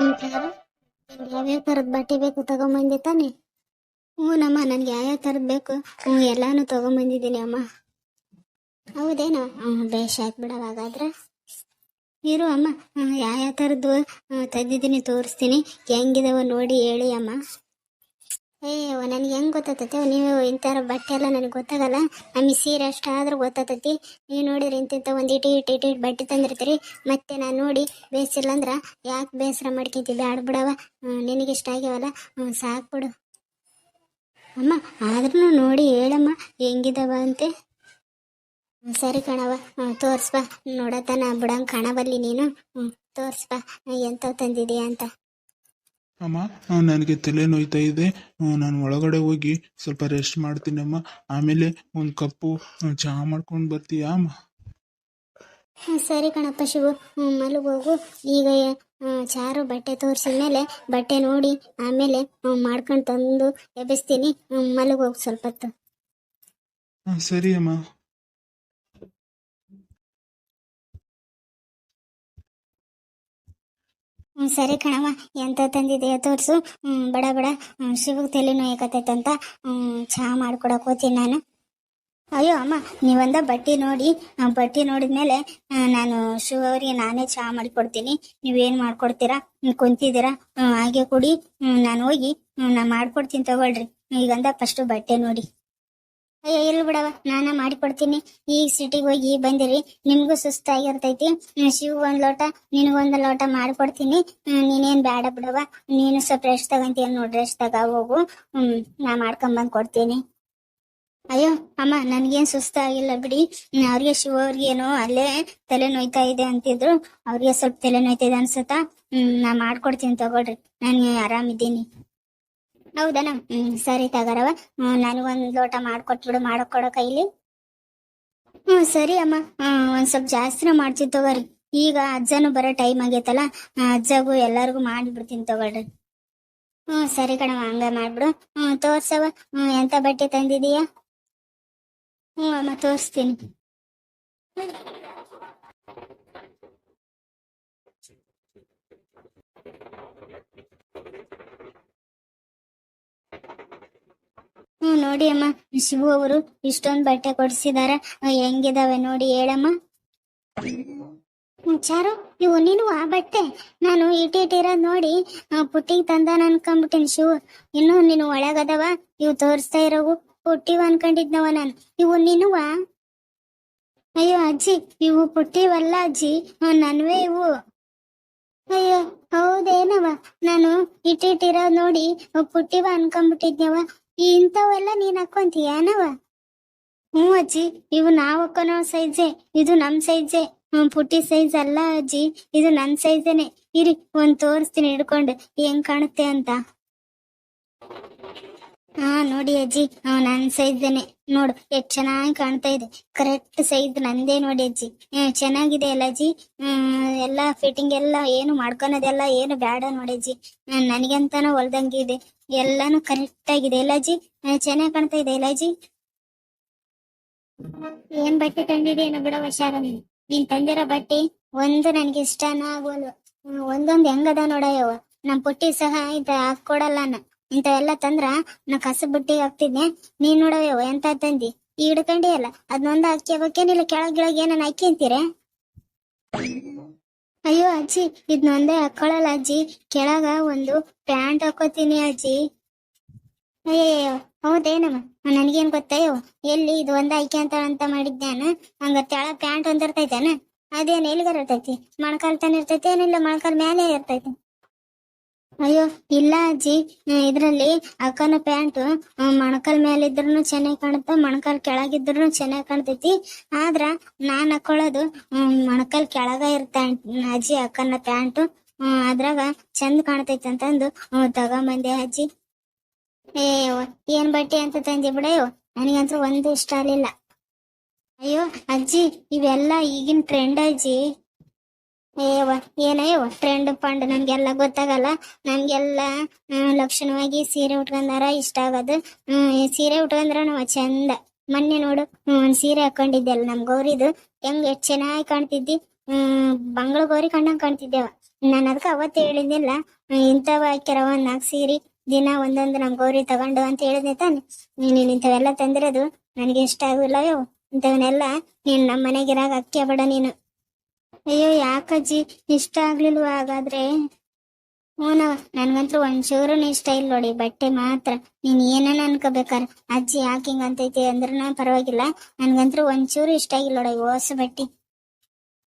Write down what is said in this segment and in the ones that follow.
ಅಂತಾರೆ. ನಿಮ್ಗೆ ಯಾವ್ಯಾವ ಥರದ ಬಟ್ಟೆ ಬೇಕು ತಗೊಂಬಂದೆ ತಾನೆ. ಹ್ಞೂನಮ್ಮ ನನಗೆ ಯಾವ್ಯಾವ ಥರದ್ದು ಬೇಕು ಹ್ಞೂ ಎಲ್ಲಾನು ತಗೊಂಬಂದಿದ್ದೀನಿ ಅಮ್ಮ. ಹೌದೇನೋ? ಹ್ಞೂ, ಬೇಷ್ ಆಯ್ತು ಬಿಡವ ಹಾಗಾದ್ರೆ. ಇರು ಅಮ್ಮ ಯಾವ್ಯಾವ ಥರದ್ದು ತೆಗ್ದಿದ್ದೀನಿ, ತೋರಿಸ್ತೀನಿ. ಹೆಂಗಿದಾವ ನೋಡಿ ಹೇಳಿ ಅಮ್ಮ. ಅಯ್ಯೋ ನನಗೆ ಹೆಂಗೆ ಗೊತ್ತಾತೈತೆ ನೀವು ಇಂಥರ ಬಟ್ಟೆ ಎಲ್ಲ ನನಗೆ ಗೊತ್ತಾಗಲ್ಲ. ನಮಗೆ ಸೀರೆ ಅಷ್ಟಾದ್ರೂ ಗೊತ್ತಾತೈತಿ ನೀವು ನೋಡಿರಿ ಇಂತಿಂತ ಒಂದು ಇಟಿ ಇಟ್ಟು ಇಟ್ಟು ಇಟ್ಟು ಬಟ್ಟೆ ತಂದಿರ್ತೀರಿ. ಮತ್ತೆ ನಾನು ನೋಡಿ ಬೇಸಿಲ್ಲ ಅಂದ್ರೆ ಯಾಕೆ ಬೇಸರ ಮಾಡ್ಕೊಂತಿ? ಆಡ್ಬಿಡವ ಬಿಡವ ನಿನಗೆ ಇಷ್ಟ ಆಗ್ಯಾವಲ್ಲ? ಸಾಕು ಬಿಡು. ಅಮ್ಮ ಆದ್ರೂ ನೋಡಿ ಹೇಳಮ್ಮ, ಹೆಂಗಿದವ ಅಂತೆ? ಸರಿ ಕಣವ ನೋಡತ್ತ ನೋಡತನ ಬಿಡಂಗೆ ಕಾಣಬಲ್ಲಿ ನೀನು. ಹ್ಞೂ ತೋರಿಸ್ಬಾ. ಎಂತ ತಂದಿದೀಯ ಅಂತ. ಅಮ್ಮ ನನಗೆ ತಲೆ ನೋಯ್ತಾ ಇದೆ ನಾನು ಒಳಗಡೆ ಹೋಗಿ ಸ್ವಲ್ಪ ರೆಸ್ಟ್ ಮಾಡ್ತೀನಿ ಅಮ್ಮ. ಆಮೇಲೆ ಒಂದು ಕಪ್ಪು ಚಹಾ ಮಾಡ್ಕೊಂಡು ಬರ್ತೀಯಾ ಅಮ್ಮ? ಸರಿ ಕಣಪ್ಪ ಶಿವು. ಹ್ಞೂ ಮಲಗ್ ಹೋಗು. ಈಗ ಚಾರು ಬಟ್ಟೆ ತೋರಿಸಿದ ಮೇಲೆ ಬಟ್ಟೆ ನೋಡಿ ಆಮೇಲೆ ಮಾಡ್ಕೊಂಡು ತಂದು ಎಬ್ಬಿಸ್ತೀನಿ. ಮಲಗೋಗು ಮಲಗ್ ಹೋಗು ಸ್ವಲ್ಪ ಹೊತ್ತು. ಸರಿ ಅಮ್ಮ. ಹ್ಞೂ ಸರಿ ಕಣವ ಎಂತ ತಂದಿದೆಯ ತೋರ್ಸು. ಹ್ಮ್ ಬಡ ಬಡ. ಶಿವಗೆ ತಲೆ ಅಂತ ಹ್ಮ್ ಚಹಾ ಮಾಡ್ಕೊಡಕ್ ಹೋತೀನಿ ನಾನು. ಅಯ್ಯೋ ಅಮ್ಮ ನೀವಂದ ಬಟ್ಟಿ ನೋಡಿ ಬಟ್ಟೆ ನೋಡಿದ್ಮೇಲೆ ನಾನು ಶಿವ ಅವರಿಗೆ ನಾನೇ ಚಹಾ ಮಾಡಿಕೊಡ್ತೀನಿ. ನೀವೇನು ಮಾಡ್ಕೊಡ್ತೀರಾ? ಹ್ಮ್, ಕುಂತಿದ್ದೀರಾ? ಹ್ಮ್, ಹಾಗೆ ಕುಡಿ. ಹ್ಮ್, ನಾನು ಹೋಗಿ ಹ್ಮ್, ನಾ ಮಾಡ್ಕೊಡ್ತೀನಿ ತಗೊಳ್ರಿ. ಈಗಂದ ಫಸ್ಟ್ ಬಟ್ಟೆ ನೋಡಿ. ಅಯ್ಯೋ ಇಲ್ಲ ಬಿಡವ ನಾನ ಮಾಡಿಕೊಡ್ತೀನಿ. ಈಗ ಸಿಟಿಗೆ ಹೋಗಿ ಬಂದಿರಿ, ನಿಮ್ಗೂ ಸುಸ್ತಾಗಿರ್ತೈತಿ. ಶಿವ ಒಂದ್ ಲೋಟ ನಿನಗೊಂದ್ ಲೋಟ ಮಾಡ್ಕೊಡ್ತೀನಿ. ನೀನೇನ್ ಬೇಡ ಬಿಡವ ನೀನು ಸ್ವಲ್ಪ ರೆಸ್ಟ್ ತಗಂತೀಯ ನೋಡ್ರಿ ರೆಸ್ಟ್ ತಗ, ಹೋಗು. ಹ್ಮ್, ನಾ ಮಾಡ್ಕೊಂಬಂದ್ ಕೊಡ್ತೀನಿ. ಅಯ್ಯೋ, ಅಮ್ಮ, ನನ್ಗೇನ್ ಸುಸ್ತಾಗಿಲ್ಲ ಬಿಡಿ. ಅವ್ರಿಗೆ ಶಿವ ಅವ್ರಿಗೇನೋ ಅಲ್ಲೇ ತಲೆ ನೋಯ್ತಾ ಇದೆ ಅಂತಿದ್ರು. ಅವ್ರಿಗೆ ಸ್ವಲ್ಪ ತಲೆ ನೋಯ್ತಾ ಇದೆ ಅನ್ಸುತ್ತಾ? ಹ್ಮ್, ನಾ ಮಾಡ್ಕೊಡ್ತೀನಿ ತಗೊಳ್ರಿ. ನಾನು ಆರಾಮಿದ್ದೀನಿ. ಹೌದನ ಹ್ಮ್, ಸರಿ ತಗರವ ನನಗೊಂದ್ ಲೋಟ ಮಾಡ್ಕೊಟ್ಬಿಡು, ಮಾಡಕೊಡ ಕೈಲಿ. ಹ್ಮ್, ಸರಿ ಅಮ್ಮ. ಹ್ಮ್, ಒಂದ್ ಸ್ವಲ್ಪ ಜಾಸ್ತಿನ ಮಾಡ್ತೀನಿ ತಗೋರಿ. ಈಗ ಅಜ್ಜನು ಬರೋ ಟೈಮ್ ಆಗೈತಲ್ಲ ಅಜ್ಜಗೂ ಎಲ್ಲರಿಗೂ ಮಾಡಿಬಿಡ್ತೀನಿ ತಗೊಳ್ರಿ. ಹ್ಮ್, ಸರಿ ಕಣವ ಹಂಗ ಮಾಡ್ಬಿಡು. ಹ್ಮ್ ತೋರ್ಸವ ಹ್ಮ್, ಎಂತ ಬಟ್ಟೆ ತಂದಿದೀಯ? ಹ್ಮ್, ಅಮ್ಮ, ತೋರಿಸ್ತೀನಿ. ನೋಡಿ ಅಮ್ಮ ಶಿವು ಅವರು ಇಷ್ಟೊಂದು ಬಟ್ಟೆ ಕೊಡಿಸಿದಾರ. ಹೆಂಗಿದಾವೆ ನೋಡಿ ಹೇಳಮ್ಮ. ಚಾರು ಇವು ನೀನು ಆ ಬಟ್ಟೆ? ನಾನು ಇಟಿ ಇಟ್ಟಿರೋದ್ ನೋಡಿ ಪುಟ್ಟಿಗೆ ತಂದಾನ ಅನ್ಕೊಂಡ್ಬಿಟ್ಟಿನಿ ಶಿವು. ಇನ್ನು ನೀನು ಒಳಗದವ, ಇವು ತೋರಿಸ್ತಾ ಇರೋವು. ಪುಟ್ಟಿವ ಅನ್ಕೊಂಡಿದ್ನವ ನಾನು. ಇವು ನೀನುವ? ಅಯ್ಯೋ ಅಜ್ಜಿ, ಇವು ಪುಟ್ಟಿವಲ್ಲ ಅಜ್ಜಿ ನನ್ವೇ ಇವು. ಅಯ್ಯೋ, ಹೌದೇನವ? ನಾನು ಇಟ್ಟಿಟ್ಟಿರೋದ್ ನೋಡಿ ಪುಟ್ಟಿವ ಅನ್ಕೊಂಡ್ಬಿಟ್ಟಿದ್ನವ ಇಂಥವೆಲ್ಲ ನೀನ್ ಹಾಕೊಂತೀಯನವ ಹ್ಞೂ ಅಜ್ಜಿ, ಇವು ನಾವ್ ಹಾಕೋನೋ ಸೈಜೆ, ಇದು ನಮ್ ಸೈಜೆ ಪುಟ್ಟಿ ಸೈಜ್ ಅಲ್ಲ ಅಜ್ಜಿ, ಇದು ನನ್ ಸೈಜೇನೆ. ಇರಿ, ಒಂದ್ ತೋರಿಸ್ತೀನಿ ಹಿಡ್ಕೊಂಡು ಹೆಂಗ್ ಕಾಣುತ್ತೆ ಅಂತ. ಹಾ ನೋಡಿ ಅಜ್ಜಿ ಹಾ ನನ್ ಸೈಜೇನೆ ನೋಡು ಎಷ್ಟ್ ಚೆನ್ನಾಗಿ ಕಾಣ್ತಾ ಇದೆ. ಕರೆಕ್ಟ್ ಸೈಜ್ ನಂದೇ ನೋಡಿ ಅಜ್ಜಿ. ಹ್ಮ್ ಚೆನ್ನಾಗಿದೆ ಅಲ್ಲ ಅಜ್ಜಿ? ಹ್ಮ್ ಎಲ್ಲ ಫಿಟ್ಟಿಂಗ್ ಎಲ್ಲ ಏನು ಮಾಡ್ಕೊಳೋದೆಲ್ಲ ಏನು ಬೇಡ ನೋಡಿ ಅಜ್ಜಿ. ಹ್ಮ್, ಹೊಲ್ದಂಗೆ ಇದೆ. ಎಲ್ಲಾನು ಕರೆಕ್ಟ್ ಆಗಿದೆ ಎಲ್ಲ ಅಜ್ಜಿ? ಚೆನ್ನಾಗಿ ಕಾಣ್ತಾ ಇದೆ ಎಲ್ಲ ಅಜ್ಜಿ? ಏನ್ ಬಟ್ಟೆ ತಂದಿದೇನು ಬಿಡ ಹುಷಾರ ನೀನ್ ತಂದಿರೋ ಬಟ್ಟೆ ಒಂದು ನನ್ಗೆ ಇಷ್ಟನ ಆಗೋಲ್ಲ. ಒಂದೊಂದ್ ಹೆಂಗದ ನೋಡಯ್ಯವ ನಮ್ ಪುಟ್ಟಿ ಸಹ ಇದ ಹಾಕೊಡಲ್ಲ ನಾ ಎಲ್ಲ ತಂದ್ರ ನಾ ಕಸ ಬುಟ್ಟಿ ಹಾಕ್ತಿದ್ನೆ, ನೀನ್ ನೋಡವ್ಯವ ಎಂತ ತಂದಿ? ಈ ಹಿಡ್ಕಂಡಿ ಅಲ್ಲ ಅಕ್ಕಿ ಹಾಕ್ಯಬೇಕೇನಿಲ್ಲ ಕೆಳಗ್ ಗಿಳಗ್ ಅಕ್ಕಿ ಹಾಕ್ಯಂತೀರ ಅಯ್ಯೋ ಅಜ್ಜಿ, ಇದ್ನೊಂದೇ ಹಾಕೊಳಲ್ಲ ಅಜ್ಜಿ, ಕೆಳಗ ಒಂದು ಪ್ಯಾಂಟ್ ಹಾಕೋತೀನಿ ಅಜ್ಜಿ. ಅಯ್ಯಯ್ಯೋ, ಹೌದೇನಮ್ಮ? ನನಗೇನ್ ಗೊತ್ತಯ್ಯೋ ಎಲ್ಲಿ ಇದು ಒಂದ್ ಐಕೆ ಅಂತ ಅಂತ ಮಾಡಿದ್ಯಾನ ಹಂಗ ತೆಳ ಪ್ಯಾಂಟ್ ಒಂದಿರ್ತೈತೇನ ಅದೇನ್ ಎಲ್ಲಿಗಾರ ಇರ್ತೈತಿ? ಮೊಣಕಾಲ್ ತಾನ ಇರ್ತೈತಿ, ಏನಿಲ್ಲ, ಮೊಣಕಾಲ್ ಮೇಲೆ ಇರ್ತೈತಿ. ಅಯ್ಯೋ, ಇಲ್ಲ ಅಜ್ಜಿ. ಇದ್ರಲ್ಲಿ ಅಕ್ಕನ ಪ್ಯಾಂಟ್ ಮೊಣಕಾಲ್ ಮೇಲೆ ಇದ್ರೂ ಚೆನ್ನಾಗಿ ಕಾಣುತ್ತ, ಮೊಣಕಾಲ್ ಕೆಳಗಿದ್ರು ಚೆನ್ನಾಗಿ ಕಾಣ್ತೈತಿ. ಆದ್ರ ನಾನ್ ಹಾಕೊಳ್ಳೋದು ಮೊಣಕಾಲ್ ಕೆಳಗ ಇರ್ತ ಅಜ್ಜಿ ಅಕ್ಕನ ಪ್ಯಾಂಟ್. ಅದ್ರಾಗ ಚಂದ ಕಾಣ್ತೈತಿ ಅಂತಂದು ತಗೊಂಬಂದೆ ಅಜ್ಜಿ. ಏ ಏನ್ ಬಟ್ಟೆ ಅಂತ ತಂದಿ ಬಿಡಯ್ಯೋ ನನಗಂತೂ ಒಂದು ಇಷ್ಟ ಆಗ್ಲಿಲ್ಲ. ಅಯ್ಯೋ, ಅಜ್ಜಿ, ಇವೆಲ್ಲ ಈಗಿನ ಟ್ರೆಂಡ್ ಅಜ್ಜಿ. ಏವ ಏನಯ್ಯೋ ಟ್ರೆಂಡ್ ಫಂಡ್ ನಮ್ಗೆಲ್ಲ ಗೊತ್ತಾಗಲ್ಲ. ನಮ್ಗೆಲ್ಲ ಲಕ್ಷಣವಾಗಿ ಸೀರೆ ಉಟ್ಕೊಂಡಾರ ಇಷ್ಟ ಆಗೋದು. ಹ್ಮ್ ಸೀರೆ ಉಟ್ಕೊಂಡ್ರ ನಾವು ಚಂದ. ಮೊನ್ನೆ ನೋಡು ಒಂದ್ ಸೀರೆ ಹಾಕೊಂಡಿದ್ದೆಲ್ಲ ನಮ್ ಗೌರಿದು. ಹೆಂಗ್ ಎಷ್ಟ್ ಚೆನ್ನಾಗಿ ಕಾಣ್ತಿದ್ದಿ? ಹ್ಮ್ ಬಂಗಳ ಗೌರಿ ಕಂಡಂಗ್ ಕಾಣ್ತಿದ್ದೇವ. ನಾನು ಅದಕ್ಕೆ ಅವತ್ತು ಹೇಳಿದ್ದಿಲ್ಲ ಇಂಥವ ಒಂದ್ ನಾಲ್ಕು ಸೀರೆ ದಿನ ಒಂದೊಂದು ನಮ್ ಗೌರಿ ತಗೊಂಡು ಅಂತ ಹೇಳಿದ್ನೆ ತಾನೆ. ನೀನು ಇಂಥವೆಲ್ಲ ತಂದಿರೋದು ನನಗೆ ಇಷ್ಟ ಆಗಿಲ್ಲ ಇಂಥವನ್ನೆಲ್ಲ ನೀನು ನಮ್ಮ ಮನೆಗಿರಾಗ ಅಕ್ಕಿ ಬೇಡ ನೀನು. ಅಯ್ಯೋ, ಯಾಕಜ್ಜಿ? ಇಷ್ಟ ಆಗ್ಲಿಲ್ವಾ ಹಾಗಾದ್ರೆ? ಹ್ಞೂನವ ನನ್ಗಂತೂ ಒಂಚೂರು ಇಷ್ಟ ಇಲ್ಲ ನೋಡಿ, ಬಟ್ಟೆ ಮಾತ್ರ. ನೀನ್ ಏನನ್ನ ಅನ್ಕೋಬೇಕಾರ? ಅಜ್ಜಿ ಯಾಕೆ ಹಿಂಗ ಅಂತೈತಿ ಅಂದ್ರೂ ಪರವಾಗಿಲ್ಲ. ನನ್ಗಂತೂ ಒಂಚೂರು ಇಷ್ಟ ಆಗಿಲ್ಲ ನೋಡಿ, ಹೊಸ ಬಟ್ಟೆ.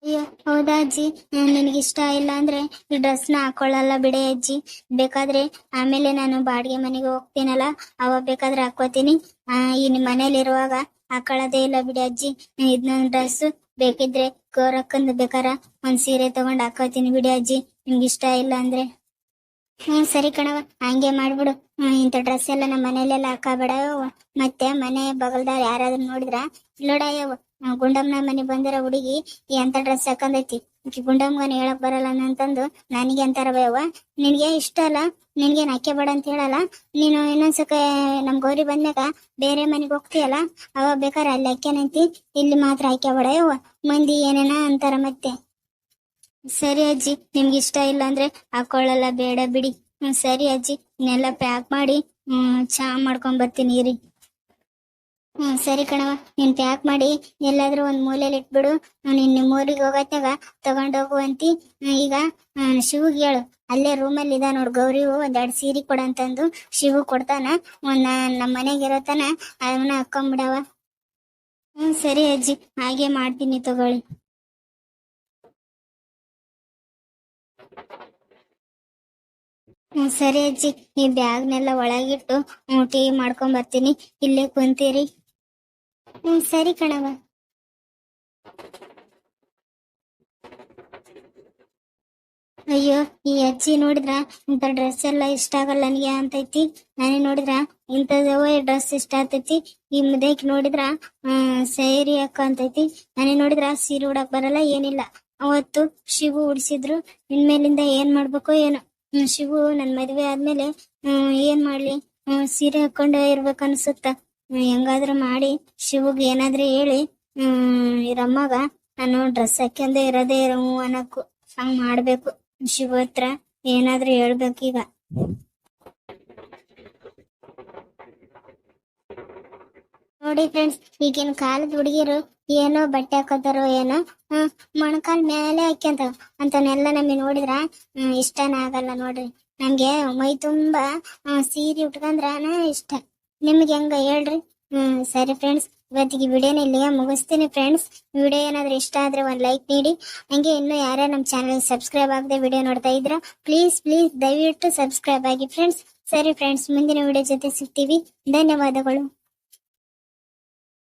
ಅಯ್ಯೋ, ಹೌದಾ ಅಜ್ಜಿ? ನಿನಗೆ ಇಷ್ಟ ಇಲ್ಲ ಅಂದ್ರೆ ಈ ಡ್ರೆಸ್ನ ಹಾಕೊಳ್ಳಲ್ಲ ಬಿಡೆ ಅಜ್ಜಿ. ಬೇಕಾದ್ರೆ ಆಮೇಲೆ ನಾನು ಬಾಡಿಗೆ ಮನೆಗೆ ಹೋಗ್ತೀನಲ್ಲ ಅವ ಬೇಕಾದ್ರೆ ಹಾಕೋತೀನಿ ಆ, ಈ ನಿಮ್ ಮನೇಲಿ ಇರುವಾಗ ಹಾಕೊಳ್ಳೋದೇ ಇಲ್ಲ ಬಿಡಿ ಅಜ್ಜಿ. ಇದನ್ನ ಡ್ರೆಸ್ ಬೇಕಿದ್ರೆ ಗೌರಕ್ಕಂದು ಬೇಕಾರ ಒಂದ್ ಸೀರೆ ತಗೊಂಡ್ ಹಾಕೋತೀನಿ ಬಿಡಿ ಅಜ್ಜಿ. ನಿಮ್ಗೆ ಇಷ್ಟ ಇಲ್ಲ ಅಂದ್ರೆ. ಹ್ಮ್, ಸರಿ ಕಣವ ಹಂಗೆ ಮಾಡ್ಬಿಡು. ಹ್ಮ್, ಇಂಥ ಡ್ರೆಸ್ ಎಲ್ಲ ನಮ್ಮ ಮನೇಲೆಲ್ಲ ಹಾಕಬೇಡ ಮತ್ತೆ ಮನೆ ಬಗಲ್ದಾರ ಯಾರಾದ್ರೂ ನೋಡಿದ್ರ? ನೋಡ ಯವ್ವ ಗುಂಡಮ್ಮನ ಮನೆ ಬಂದಿರೋ ಹುಡುಗಿ ಎಂತ ಡ್ರೆಸ್ ಹಾಕೊಂಡೈತಿ? ಗುಂಡಮ್ಮಗನ ಹೇಳಕ್ ಬರಲ್ಲ ಅಂತಂದು ನನಗೆ ಅಂತಾರ ಬೇವ ನಿನ್ಗೆ ಇಷ್ಟ ಅಲ್ಲ? ನಿನ್ಗೆ ನಕ್ಕೆ ಬೇಡ ಅಂತ ಹೇಳಲ್ಲ? ನೀನು ಇನ್ನೊಂದ್ಸಕ ನಮ್ ಗೌರಿ ಬಂದಾಗ ಬೇರೆ ಮನೆಗೆ ಹೋಗ್ತೀಯಲ್ಲ? ಅವ ಬೇಕಾರೆ ಅಲ್ಲಿ ಹಾಕ್ಯಾನಂತಿ ಇಲ್ಲಿ ಮಾತ್ರ ಆಯ್ಕೆ ಬೇಡ ಯವ್ವ ಮಂದಿ ಏನೇನ ಅಂತಾರ ಮತ್ತೆ. ಸರಿ ಅಜ್ಜಿ, ನಿಮ್ಗೆ ಇಷ್ಟ ಇಲ್ಲ ಅಂದ್ರೆ ಹಾಕೊಳ್ಳಲ್ಲ, ಬೇಡ ಬಿಡಿ. ಸರಿ ಅಜ್ಜಿ, ಇನ್ನೆಲ್ಲ ಪ್ಯಾಕ್ ಮಾಡಿ, ಹ್ಮ್, ಚಾ ಮಾಡ್ಕೊಂಡ್ ಬರ್ತೀನಿ ಇರಿ. ಹ್ಮ್, ಸರಿ ಕಣವ ನೀನ್ ಪ್ಯಾಕ್ ಮಾಡಿ ಎಲ್ಲಾದ್ರೂ ಒಂದ್ ಮೂಲೆಯಲ್ಲಿ ಇಟ್ಬಿಡು. ನೀನ್ ನಿಮ್ ಊರಿಗೆ ಹೋಗತ್ತಾಗ ತಗೊಂಡೋಗು ಅಂತಿ. ಈಗ ಶಿವಗೆ ಹೇಳು. ಅಲ್ಲೇ ರೂಮಲ್ಲಿ ಇದ ನೋಡ್ ಗೌರಿವು ಒಂದೆರಡು ಸೀರೆ ಕೊಡಂತಂದು ಶಿವು ಕೊಡ್ತಾನ. ಒಂದ್ ನಮ್ಮ ಮನೆಗೆ ಇರೋತನ ಅವನ್ನ ಹಾಕೊಂಬಿಡವ ಹ್ಮ್, ಸರಿ ಅಜ್ಜಿ, ಹಾಗೆ ಮಾಡ್ತೀನಿ ತಗೊಳ್ಳಿ. ಹ್ಮ್, ಸರಿ ಅಜ್ಜಿ, ಈ ಬ್ಯಾಗ್ನೆಲ್ಲ ಒಳಗಿಟ್ಟು ಟೀ ಮಾಡ್ಕೊಂಡ್ ಬರ್ತೀನಿ. ಇಲ್ಲೇ ಕುಂತೀರಿ. ಹ್ಮ್, ಸರಿ ಕಣವ ಅಯ್ಯೋ, ಈ ಅಜ್ಜಿ ನೋಡಿದ್ರ ಇಂಥ ಡ್ರೆಸ್ ಎಲ್ಲ ಇಷ್ಟ ಆಗಲ್ಲ ನನಗೆ ಅಂತೈತಿ? ನಾನೇ ನೋಡಿದ್ರ ಇಂಥದವ ಡ್ರೆಸ್ ಇಷ್ಟ ಆಗ್ತೈತಿ? ಈ ಮುದೇಕ್ ನೋಡಿದ್ರ ಸೈರಿ ಅಕ್ಕ ಅಂತೈತಿ? ನಾನೇ ನೋಡಿದ್ರ ಸೀರೆ ಉಡಕ್ ಬರಲ್ಲ, ಏನಿಲ್ಲ. ಅವತ್ತು ಶಿವು ಉಡ್ಸಿದ್ರು, ಇನ್ಮೇಲಿಂದ ಏನ್ ಮಾಡ್ಬೇಕು ಏನು. ಶಿವು ನನ್ ಮದ್ವೆ ಆದ್ಮೇಲೆ ಏನ್ ಮಾಡ್ಲಿ? ಸೀರೆ ಹಾಕೊಂಡು ಇರ್ಬೇಕು ಅನ್ಸುತ್ತ ಹ್ಮ್ ಹೆಂಗಾದ್ರೂ ಮಾಡಿ, ಶಿವಗೆ ಏನಾದ್ರೂ ಹೇಳಿ. ಹ್ಮ್, ಇರಮ್ಮಗ, ನಾನು ಡ್ರೆಸ್ ಹಾಕ್ಯಂದೆ ಇರೋದೇ ಇರೋ ಅನ್ನಕ್ಕು ಹಂಗ್ ಮಾಡ್ಬೇಕು. ಶಿವ ಹತ್ರ ಏನಾದ್ರೂ ಹೇಳ್ಬೇಕೀಗ. ನೋಡಿ ಫ್ರೆಂಡ್ಸ್ ಈಗಿನ ಕಾಲದ ಹುಡುಗಿರು ಏನೋ ಬಟ್ಟೆ ಹಾಕೋತಾರೋ ಏನೋ ಮೊಣಕಾಲ್ ಮೇಲೆ ಹಾಕ್ಯಂತ ಅಂತನೆಲ್ಲ ನಮಗೆ ನೋಡಿದ್ರ ಇಷ್ಟನೇ ಆಗಲ್ಲ ನೋಡ್ರಿ. ನಮ್ಗೆ ಮೈ ತುಂಬಾ ಸೀರೆ ಉಟ್ಕೊಂಡ್ರನ ಇಷ್ಟ. ನಿಮ್ಗೆ ಹೆಂಗ ಹೇಳ್ರಿ? ಹ್ಮ್, ಸರಿ ಫ್ರೆಂಡ್ಸ್ ಇವತ್ತಿಗೆ ವಿಡಿಯೋನ ಇಲ್ಲಿಗೆ ಮುಗಿಸ್ತೀನಿ ಫ್ರೆಂಡ್ಸ್ ವಿಡಿಯೋ ಏನಾದ್ರೂ ಇಷ್ಟ ಆದ್ರೆ ಒಂದು ಲೈಕ್ ನೀಡಿ. ಹಂಗೆ ಇನ್ನು ಯಾರ್ಯಾರು ನಮ್ಮ ಚಾನಲ್ ಸಬ್ಸ್ಕ್ರೈಬ್ ಆಗದೆ ವಿಡಿಯೋ ನೋಡ್ತಾ ಇದ್ರ ಪ್ಲೀಸ್ ಪ್ಲೀಸ್ ದಯವಿಟ್ಟು ಸಬ್ಸ್ಕ್ರೈಬ್ ಆಗಿ ಫ್ರೆಂಡ್ಸ್ ಸರಿ ಫ್ರೆಂಡ್ಸ್ ಮುಂದಿನ ವಿಡಿಯೋ ಜೊತೆ ಸಿಗ್ತೀವಿ. ಧನ್ಯವಾದಗಳು.